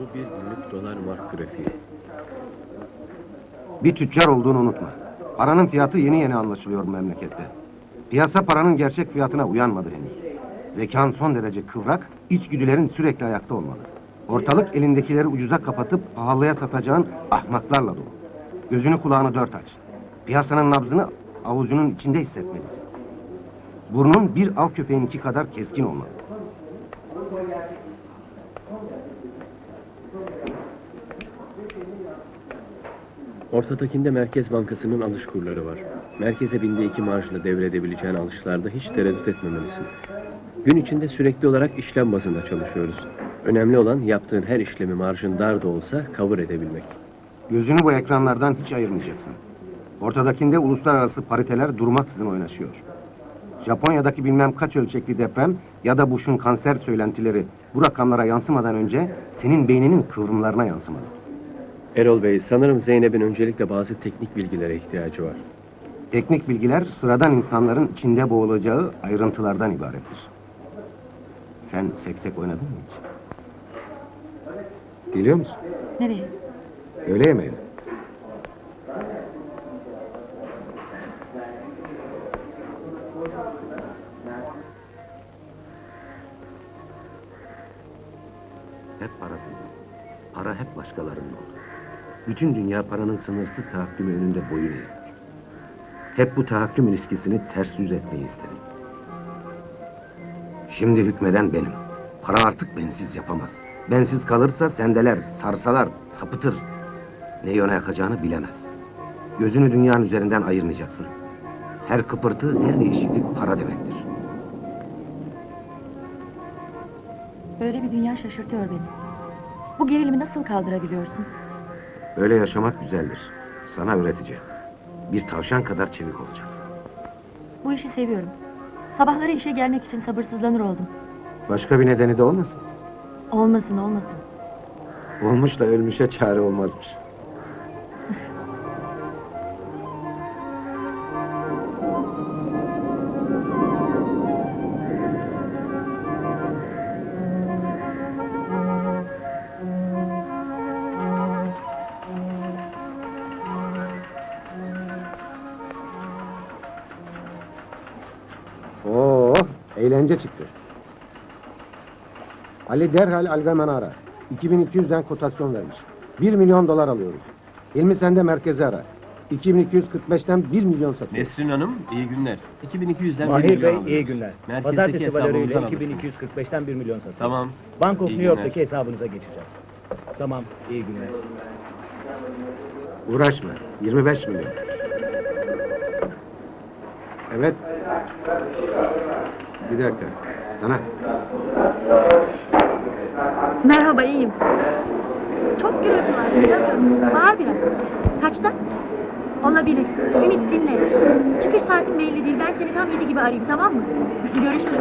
Bu bir günlük dolar mark grafiği. Bir tüccar olduğunu unutma. Paranın fiyatı yeni yeni anlaşılıyor bu memlekette. Piyasa paranın gerçek fiyatına uyanmadı henüz. Zekan son derece kıvrak, içgüdülerin sürekli ayakta olmalı. Ortalık elindekileri ucuza kapatıp pahalıya satacağın ahmaklarla dolu. Gözünü kulağını dört aç. Piyasanın nabzını avucunun içinde hissetmelisin. Burnun bir av köpeğinki kadar keskin olmalı. Ortadakinde Merkez Bankası'nın alış kurları var. Merkeze binde iki marjla devredebileceğin alışlarda hiç tereddüt etmemelisin. Gün içinde sürekli olarak işlem bazında çalışıyoruz. Önemli olan yaptığın her işlemi marjın dar da olsa cover edebilmek. Gözünü bu ekranlardan hiç ayırmayacaksın. Ortadakinde uluslararası pariteler durmaksızın oynaşıyor. Japonya'daki bilmem kaç ölçekli deprem ya da Bush'un kanser söylentileri bu rakamlara yansımadan önce senin beyninin kıvrımlarına yansımalı. Erol Bey, sanırım Zeynep'in öncelikle bazı teknik bilgilere ihtiyacı var. Teknik bilgiler sıradan insanların içinde boğulacağı ayrıntılardan ibarettir. Sen seksek oynadın mı hiç? Geliyor musun? Nereye? Öğle yemeğine. Hep parasız. Para hep başkalarının oldu. Bütün dünya paranın sınırsız tahakkümü önünde boyun eğiyor. Hep bu tahakküm ilişkisini ters yüz etmeyi istedim. Şimdi hükmeden benim. Para artık bensiz yapamaz. Bensiz kalırsa sendeler, sarsalar, sapıtır. Ne yöne yakacağını bilemez. Gözünü dünyanın üzerinden ayırmayacaksın. Her kıpırtı, her değişiklik para demektir. Böyle bir dünya şaşırtıyor beni. Bu gerilimi nasıl kaldırabiliyorsun? Böyle yaşamak güzeldir. Sana öğreteceğim. Bir tavşan kadar çevik olacaksın. Bu işi seviyorum. Sabahları işe gelmek için sabırsızlanır oldum. Başka bir nedeni de olmasın. Olmasın olmasın. Olmuş da ölmüşe çare olmazmış. Eğlence çıktı. Ali derhal Algamen'i ara. 2200'den kotasyon vermiş. 1 milyon dolar alıyoruz. Hilmi sen de merkezi ara. 2245'ten 1 milyon satıyor. Nesrin Hanım, iyi günler. 2200'den bir Mahir milyon Bey alıyoruz. iyi günler. Merkezdeki Pazartesi valörüyle hesabımızdan alırsınız. 2245'ten 1 milyon satıyor. Tamam. Bank of İyi New York'taki günler. hesabınıza geçeceğiz. Tamam, iyi günler. Uğraşma. 25 milyon. Evet. Bir dakika. Sana. Merhaba iyiyim. Çok gürültü var. Duyamıyorum. Bağır biraz. Kaçta? Olabilir. Ümit dinle. Çıkış saatim belli değil. Ben seni tam yedi gibi arayayım tamam mı? Görüşürüz.